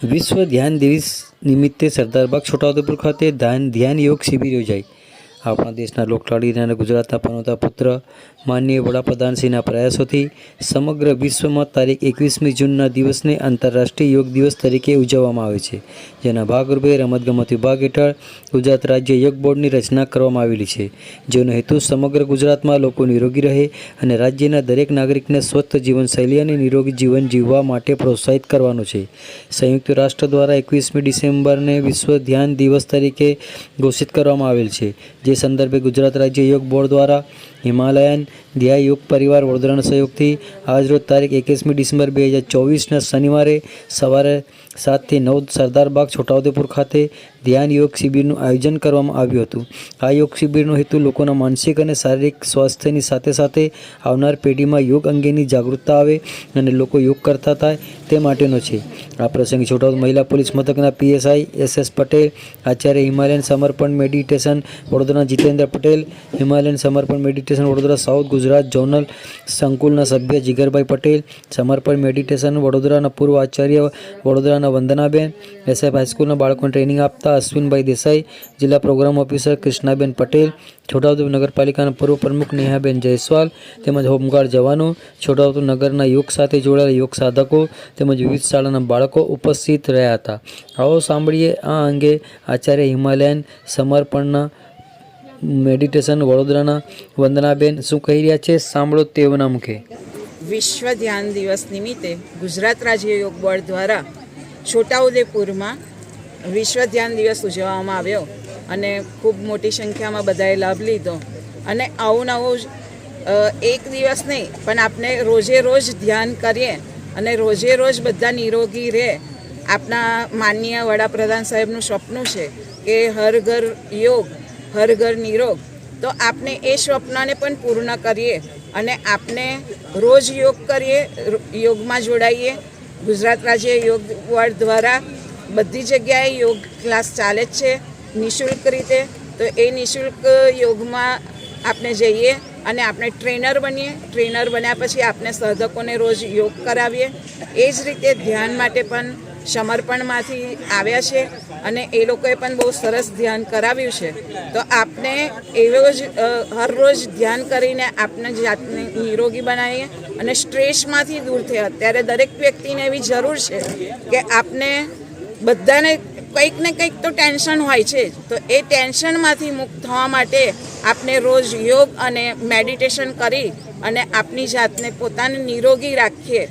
વિશ્વ ધ્યાન દિવસ નિમિત્તે સરદારબાગ છોટાઉદેપુર ખાતે ધ્યાન ધ્યાન યોગ શિબિર યોજાઈ. આપણા દેશના લોકલાડીના અને ગુજરાતના પનોતા પુત્ર, માનનીય વડાપ્રધાનશ્રીના પ્રયાસોથી સમગ્ર વિશ્વમાં તારીખ એકવીસમી જૂનના દિવસને આંતરરાષ્ટ્રીય યોગ દિવસ તરીકે ઉજવવામાં આવે છે. જેના ભાગરૂપે રમતગમત વિભાગ હેઠળ ગુજરાત રાજ્ય યોગ બોર્ડની રચના કરવામાં આવેલી છે. જેનો હેતુ સમગ્ર ગુજરાતમાં લોકો નિરોગી રહે અને રાજ્યના દરેક નાગરિકને સ્વસ્થ જીવનશૈલી અને નિરોગી જીવન જીવવા માટે પ્રોત્સાહિત કરવાનો છે. સંયુક્ત રાષ્ટ્ર દ્વારા એકવીસમી ડિસેમ્બરને વિશ્વ ધ્યાન દિવસ તરીકે ઘોષિત કરવામાં આવેલ છે. જે સંદર્ભે ગુજરાત રાજ્ય યોગ બોર્ડ દ્વારા હિમાલયન ધ્યાય યોગ પરિવાર વડોદરાના સહયોગથી આજરોજ તારીખ એકવીસમી ડિસેમ્બર બે હજાર ચોવીસના શનિવારે સવારે સાતથી નવ સરદારબાગ છોટાઉદેપુર ખાતે ધ્યાન યોગ શિબિરનું આયોજન કરવામાં આવ્યું હતું. આ યોગ શિબિરનો હેતુ લોકોના માનસિક અને શારીરિક સ્વાસ્થ્યની સાથે સાથે આવનાર પેઢીમાં યોગ અંગેની જાગૃતતા આવે અને લોકો યોગ કરતા થાય તે માટેનો છે. આ પ્રસંગે છોટાઉદ મહિલા પોલીસ મથકના PSI S S Patel, Acharya Himalayan Samarpan meditation Vadodara Jitendra Patel, Himalayan Samarpan meditation Vadodara south Gujarat zonal સંકુલના સભ્ય જીગરભાઈ પટેલ, સમર્પણ મેડિટેશન વડોદરાના પૂર્વ આચાર્ય વડોદરાના વંદનાબેન એસએફ હાઈસ્કૂલના બાળકોને ટ્રેનિંગ આપતા અશ્વિનભાઈ દેસાઈ, જિલ્લા પ્રોગ્રામ ઓફિસર કૃષ્ણાબેન પટેલ, છોટાઉદેપુર નગરપાલિકાના પૂર્વ પ્રમુખ નેહાબેન જયસ્વાલ, તેમજ હોમગાર્ડ જવાનો, છોટાઉદેપુર નગરના યોગ સાથે જોડાયેલા યોગ સાધકો, તેમજ વિવિધ શાળાના બાળકો ઉપસ્થિત રહ્યા હતા. આવો સાંભળીએ આ અંગે આચાર્ય હિમાલયન સમર્પણના મેડિટેશન વડોદરાના વંદનાબેન, શું કહી રહ્યા છે? સાંભળો તેઓના મુખે. વિશ્વ ધ્યાન દિવસ નિમિત્તે ગુજરાત રાજ્ય યોગ બોર્ડ દ્વારા છોટાઉદેપુરમાં વિશ્વ ધ્યાન દિવસ ઉજવવામાં આવ્યો અને ખૂબ મોટી સંખ્યામાં બધાએ લાભ લીધો. અને આવું નવું એક દિવસ નહીં, પણ આપણે રોજે રોજ ધ્યાન કરીએ અને રોજે રોજ બધા નિરોગી રહે. આપણા માનનીય વડાપ્રધાન સાહેબનું સ્વપ્ન છે કે હર ઘર યોગ હર ઘર નિરોગ તો આપણે એ સ્વપ્નને પણ પૂર્ણ કરીએ અને આપણે રોજ યોગ કરીએ યોગમાં જોડાઈએ. ગુજરાત રાજ્ય યોગ બોર્ડ દ્વારા બધી જગ્યાએ યોગ ક્લાસ ચાલે જ છે, નિઃશુલ્ક રીતે. તો એ નિઃશુલ્ક યોગમાં આપણે જઈએ અને આપણે ટ્રેનર બનીએ. ટ્રેનર બન્યા પછી આપણે સાધકોને રોજ યોગ કરાવીએ. એ જ રીતે ધ્યાન માટે પણ સમર્પણમાંથી આવ્યા છે અને એ લોકોએ પણ બહુ સરસ ધ્યાન કરાવ્યું છે. તો આપણે એવો જ હરરોજ ધ્યાન કરીને આપને જાતને નિરોગી બનાવીએ અને સ્ટ્રેસમાંથી દૂર થઈએ. અત્યારે દરેક વ્યક્તિને એવી જરૂર છે કે આપણે બધાને કંઈક ને કંઈક તો ટેન્શન હોય છે તો એ ટેન્શનમાંથી મુક્ત થવા માટે આપણે રોજ યોગ અને મેડિટેશન કરી અને આપની જાતને પોતાને નિરોગી રાખીએ.